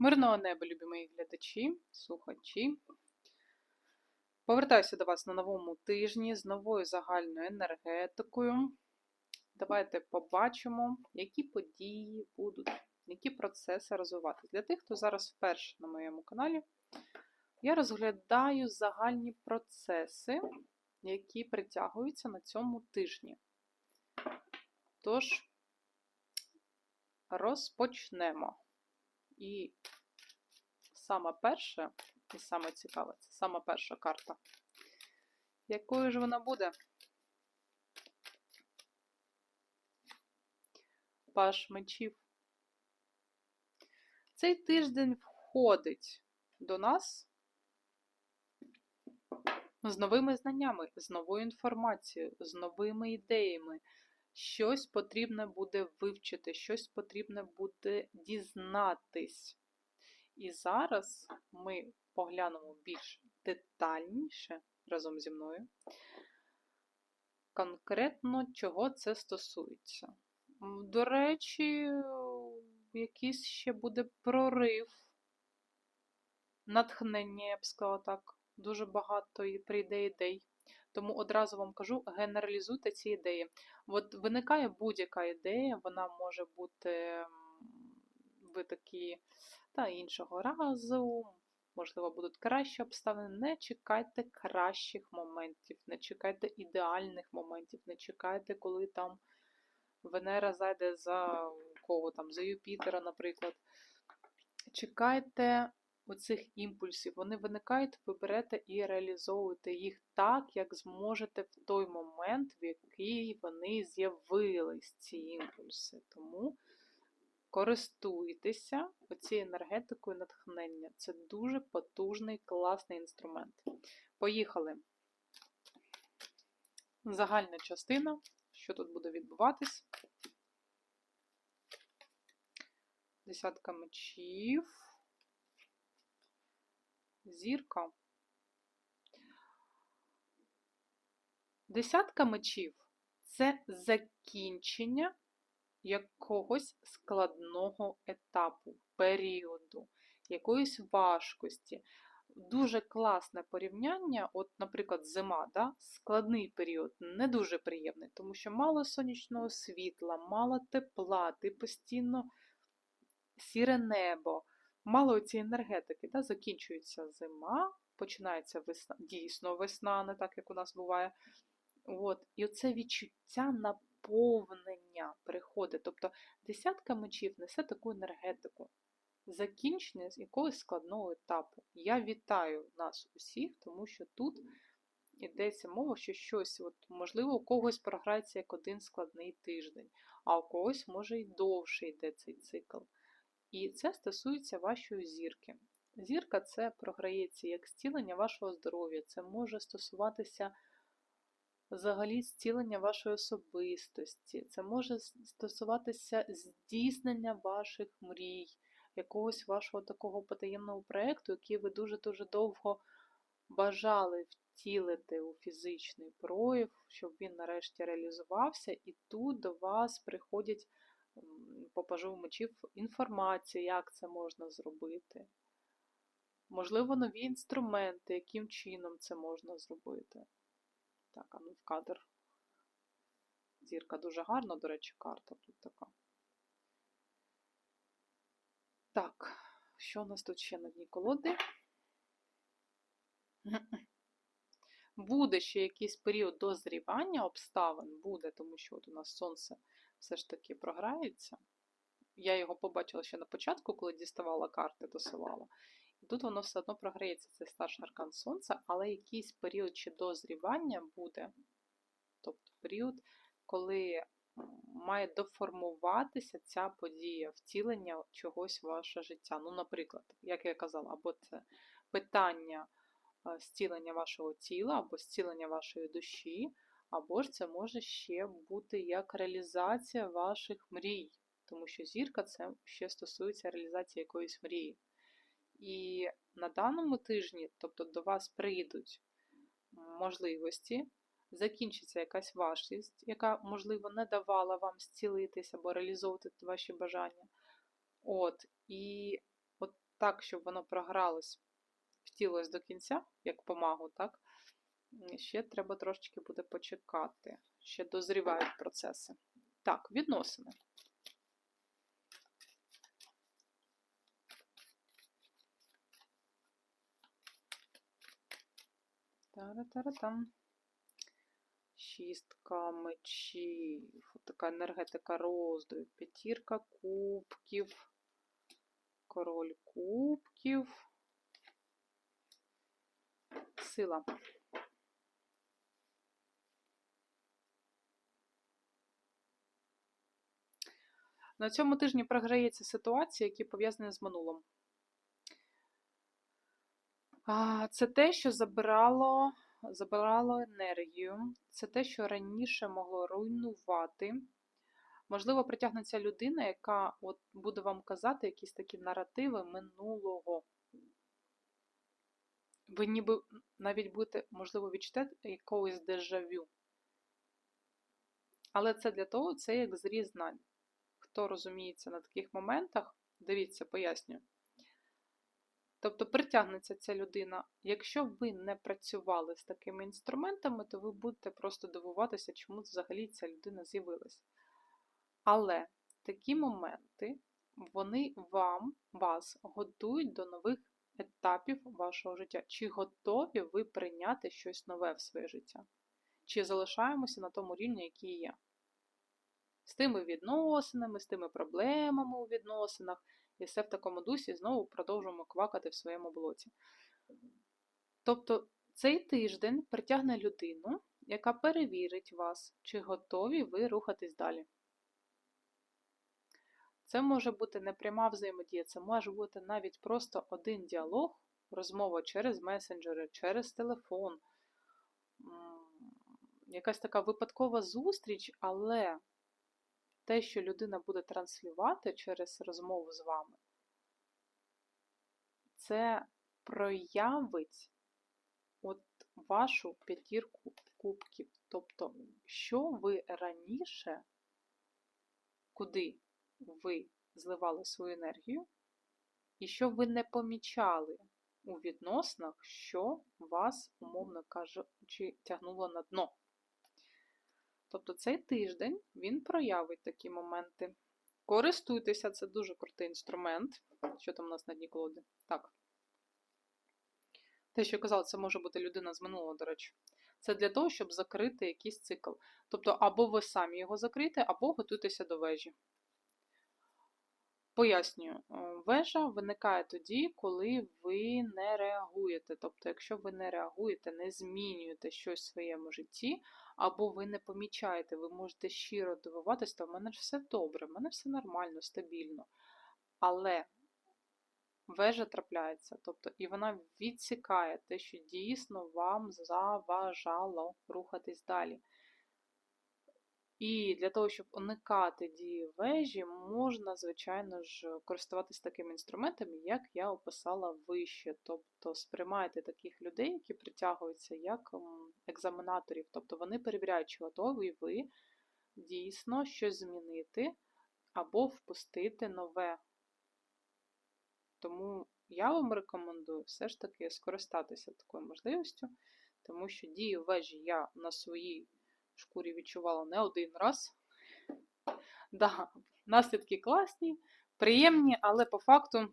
Мирного неба, любі мої глядачі, слухачі. Повертаюся до вас на новому тижні з новою загальною енергетикою. Давайте побачимо, які події будуть, які процеси розвиватися. Для тих, хто зараз вперше на моєму каналі, я розглядаю загальні процеси, які притягуються на цьому тижні. Тож, розпочнемо. І саме перше, і саме цікаве, це саме перша карта. Якою ж вона буде? Паш мечів. Цей тиждень входить до нас з новими знаннями, з новою інформацією, з новими ідеями. Щось потрібно буде вивчити, щось потрібно буде дізнатись. І зараз ми поглянемо більш детальніше разом зі мною, конкретно чого це стосується. До речі, якийсь ще буде прорив, натхнення, я б сказала так. Дуже багато прийде ідей. Тому одразу вам кажу, генералізуйте ці ідеї. От виникає будь-яка ідея, вона може бути ви такі та іншого разу, можливо, будуть кращі обставини. Не чекайте кращих моментів, не чекайте ідеальних моментів, не чекайте, коли там Венера зайде за кого там, за Юпітера, наприклад. Чекайте оцих імпульсів, вони виникають, ви берете і реалізовуєте їх так, як зможете в той момент, в який вони з'явились, ці імпульси. Тому користуйтеся оцією енергетикою натхнення. Це дуже потужний, класний інструмент. Поїхали. Загальна частина, що тут буде відбуватись. Десятка мечів зірка. Десятка мечів це закінчення якогось складного етапу, періоду, якоїсь важкості. Дуже класне порівняння, от, наприклад, зима, да? складний період, не дуже приємний, тому що мало сонячного світла, мало тепла, ти постійно сіре небо мало цієї енергетики, да, закінчується зима, починається весна, дійсно весна, не так, як у нас буває. От, І оце відчуття наповнення приходить. Тобто десятка мечів несе таку енергетику. Закінчення якогось складного етапу. Я вітаю нас усіх, тому що тут йдеться мова, що щось, от, можливо, у когось програється як один складний тиждень, а у когось, може, і довше йде цей цикл. І це стосується вашої зірки. Зірка це програється як зцілення вашого здоров'я, це може стосуватися взагалі зцілення вашої особистості, це може стосуватися здійснення ваших мрій, якогось вашого такого потаємного проєкту, який ви дуже-дуже довго бажали втілити у фізичний прояв, щоб він нарешті реалізувався, і тут до вас приходять по пажу мечів інформація, як це можна зробити. Можливо, нові інструменти, яким чином це можна зробити. Так, а ну в кадр. Зірка дуже гарна, до речі, карта тут така. Так, що у нас тут ще на дні колоди? Буде ще якийсь період дозрівання обставин, буде, тому що от у нас сонце все ж таки програється. Я його побачила ще на початку, коли діставала карти, досилала. І тут воно все одно програється, цей старший аркан Сонця, але якийсь період чи дозрівання буде, тобто період, коли має доформуватися ця подія, втілення чогось в ваше життя. Ну, наприклад, як я казала, або це питання зцілення вашого тіла, або зцілення вашої душі, або ж це може ще бути як реалізація ваших мрій, тому що зірка це ще стосується реалізації якоїсь мрії. І на даному тижні, тобто до вас прийдуть можливості, закінчиться якась важкість, яка, можливо, не давала вам зцілитися або реалізовувати ваші бажання. От, І от так, щоб воно програлось, втілось до кінця, як помагу, так? Ще треба трошечки буде почекати. Ще дозрівають процеси. Так, відносини. Тара-тара-там. Шістка мечів. Така енергетика роздою. П'ятірка кубків. Король кубків. Сила. На цьому тижні програється ситуація, які пов'язані з минулим. Це те, що забирало, забирало енергію, це те, що раніше могло руйнувати. Можливо, притягнеться людина, яка от буде вам казати якісь такі наративи минулого. Ви ніби навіть будете, можливо, відчути якогось дежавю. Але це для того, це як зріз. Хто розуміється на таких моментах, дивіться, пояснюю. Тобто притягнеться ця людина. Якщо ви не працювали з такими інструментами, то ви будете просто дивуватися, чому взагалі ця людина з'явилась. Але такі моменти, вони вам, вас готують до нових етапів вашого життя. Чи готові ви прийняти щось нове в своє життя? Чи залишаємося на тому рівні, який є? З тими відносинами, з тими проблемами у відносинах, і все в такому дусі знову продовжуємо квакати в своєму блоці. Тобто цей тиждень притягне людину, яка перевірить вас, чи готові ви рухатись далі. Це може бути не пряма взаємодія, це може бути навіть просто один діалог, розмова через месенджери, через телефон, якась така випадкова зустріч, але те, що людина буде транслювати через розмову з вами, це проявить от вашу п'ятірку кубків. Тобто, що ви раніше, куди ви зливали свою енергію, і що ви не помічали у відносинах, що вас, умовно кажучи, тягнуло на дно. Тобто цей тиждень він проявить такі моменти. Користуйтеся, це дуже крутий інструмент. Що там у нас на дні колоди? Так. Те, що я казала, це може бути людина з минулого, до речі. Це для того, щоб закрити якийсь цикл. Тобто, або ви самі його закрите, або готуйтеся до вежі. Пояснюю, е, вежа виникає тоді, коли ви не реагуєте. Тобто, якщо ви не реагуєте, не змінюєте щось в своєму житті, або ви не помічаєте, ви можете щиро дивуватися, то в мене ж все добре, в мене все нормально, стабільно. Але вежа трапляється, тобто, і вона відсікає те, що дійсно вам заважало рухатись далі. І для того, щоб уникати дії вежі, можна, звичайно ж, користуватися такими інструментами, як я описала вище. Тобто сприймайте таких людей, які притягуються як екзаменаторів. Тобто вони перевіряють, чи готові ви дійсно щось змінити або впустити нове. Тому я вам рекомендую все ж таки скористатися такою можливістю, тому що дію вежі я на своїй шкурі відчувала не один раз. Да, Наслідки класні, приємні, але по факту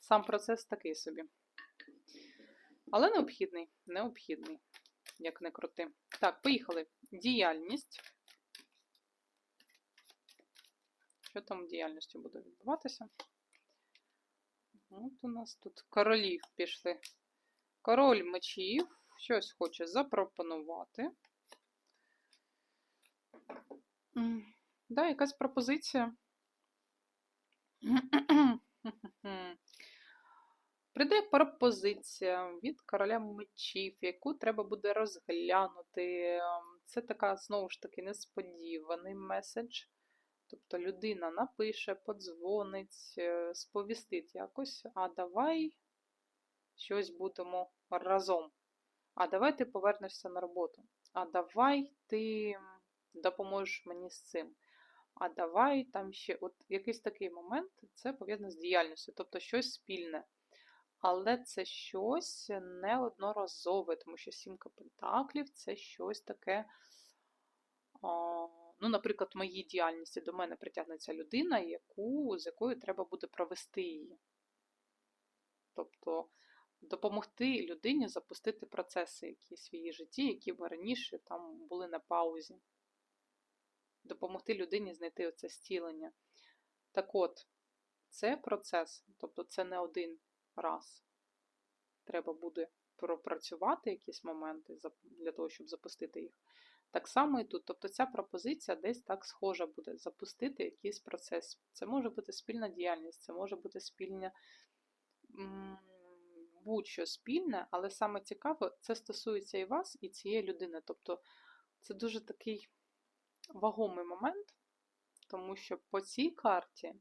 сам процес такий собі. Але необхідний, необхідний, як не крути. Так, поїхали. Діяльність. Що там діяльністю буде відбуватися? От у нас тут королів пішли. Король мечів щось хоче запропонувати. Да, якась пропозиція. Прийде пропозиція від короля мечів, яку треба буде розглянути. Це така, знову ж таки, несподіваний меседж. Тобто людина напише, подзвонить, е, сповістить якось, а давай щось будемо разом. А давай ти повернешся на роботу. А давай ти допоможеш мені з цим. а давай там ще от якийсь такий момент, це пов'язано з діяльністю, тобто щось спільне. Але це щось неодноразове, тому що сімка пентаклів це щось таке. Ну, наприклад, в моїй діяльності до мене притягнеться людина, яку, з якою треба буде провести її. Тобто допомогти людині запустити процеси якісь в її житті, які б раніше там були на паузі. Допомогти людині знайти оце стілення. Так от, це процес, тобто це не один раз. Треба буде пропрацювати якісь моменти для того, щоб запустити їх. Так само і тут. Тобто ця пропозиція десь так схожа буде запустити якийсь процес. Це може бути спільна діяльність, це може бути спільня будь-що спільне, але саме цікаве, це стосується і вас, і цієї людини. Тобто це дуже такий вагомий момент, тому що по цій карті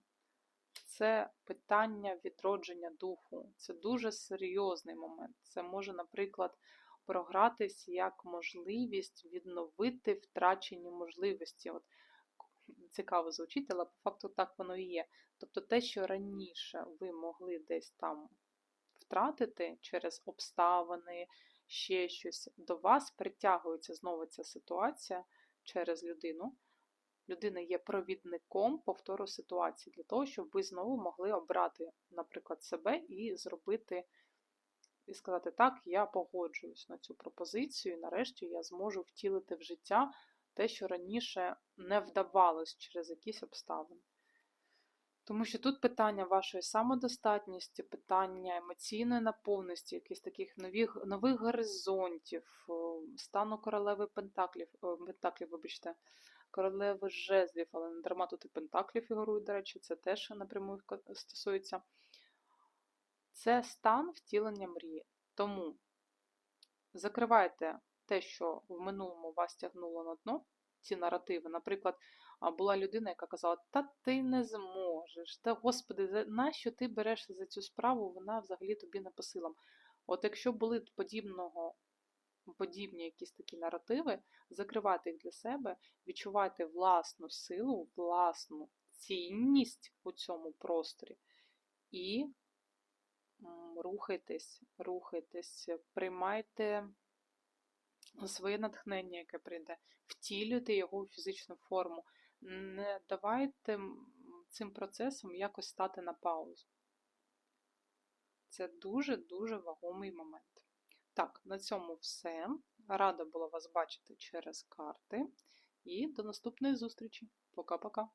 це питання відродження духу. Це дуже серйозний момент. Це може, наприклад, програтись як можливість відновити втрачені можливості. От Цікаво звучить, але по факту так воно і є. Тобто те, що раніше ви могли десь там втратити через обставини, ще щось, до вас притягується знову ця ситуація через людину. Людина є провідником повтору ситуації для того, щоб ви знову могли обрати, наприклад, себе і зробити, і сказати, так, я погоджуюсь на цю пропозицію, і нарешті я зможу втілити в життя те, що раніше не вдавалось через якісь обставини. Тому що тут питання вашої самодостатності, питання емоційної наповності, якихось таких нових нових горизонтів, стану королеви Пентаклів, Пентаклів, вибачте, королеви жезлів, але не дарма тут і Пентаклів фігурують, до речі, це теж напряму стосується. Це стан втілення мрії. Тому закривайте те, що в минулому вас тягнуло на дно, ці наративи. Наприклад, була людина, яка казала, та ти не зможеш, та Господи, нащо ти берешся за цю справу, вона взагалі тобі не по силам. От якщо були подібного, подібні якісь такі наративи, закривайте їх для себе, відчувайте власну силу, власну цінність у цьому просторі і рухайтесь, рухайтесь, приймайте своє натхнення, яке прийде, втілюйте його у фізичну форму. Не давайте цим процесом якось стати на паузу. Це дуже-дуже вагомий момент. Так, на цьому все. Рада була вас бачити через карти. І до наступної зустрічі. Пока-пока.